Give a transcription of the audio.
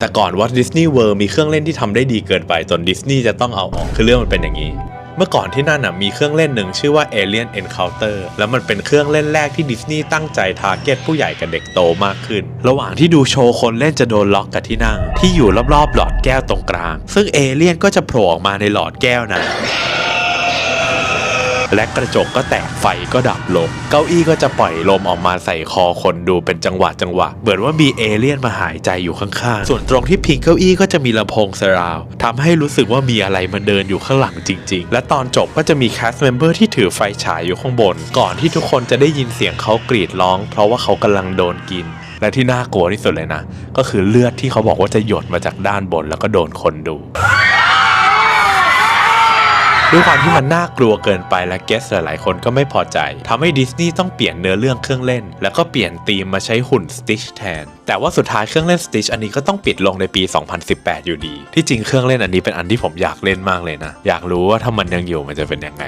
แต่ก่อนวัดดิสนีย์เวิร์มีเครื่องเล่นที่ทำได้ดีเกินไปจนดิสนีย์จะต้องเอาออกคือเรื่องมันเป็นอย่างนี้ เมื่อก่อนที่นั่นน่ะมีเครื่องเล่นหนึ่งชื่อว่า Alien Encounter แล้วมันเป็นเครื่องเล่นแรกที่ดิสนีย์ตั้งใจทาร์เก็ตผู้ใหญ่กับเด็กโตมากขึ้น ระหว่างที่ดูโชว์คนเล่นจะโดนล็อกกับที่นั่ง ที่อยู่รอบๆหลอดแก้วตรงกลาง ซึ่งเอเลี่ยนก็จะโผล่ออกมาในหลอดแก้วนั้น และกระจกก็แตกไฟก็ดับลง เก้าอี้ก็จะปล่อยลมออกมาใส่คอคนดูเป็นจังหวะจังหวะ เหมือนว่ามีเอเลี่ยนมาหายใจอยู่ข้างๆ ส่วนตรงที่พิงเก้าอี้ก็จะมีลำโพงเซราวทำให้รู้สึกว่ามีอะไรมาเดินอยู่ข้างหลังจริง ๆ และตอนจบก็จะมีแคสต์เมมเบอร์ที่ถือไฟฉายอยู่ข้างบน ก่อนที่ทุกคนจะได้ยินเสียงเขากรีดร้อง เพราะว่าเขากำลังโดนกินและที่น่ากลัวที่สุดเลยนะ ก็คือเลือดที่เขาบอกว่าจะหยดมาจากด้านบนแล้วก็โดนคนดู ด้วยความที่มันน่ากลัวเกินไปและเกสหลายๆคนก็ไม่พอใจทำให้ดิสนีย์ต้องเปลี่ยนเนื้อเรื่องเครื่องเล่น แล้วก็เปลี่ยนธีมมาใช้หุ่นสติชแทน แต่ว่าสุดท้ายเครื่องเล่นสติชอันนี้ก็ต้องปิดลงในปี 2018 อยู่ดี ที่จริงเครื่องเล่นอันนี้เป็นอันที่ผมอยากเล่นมากเลยนะ อยากรู้ว่าถ้ามันยังอยู่มันจะเป็นยังไง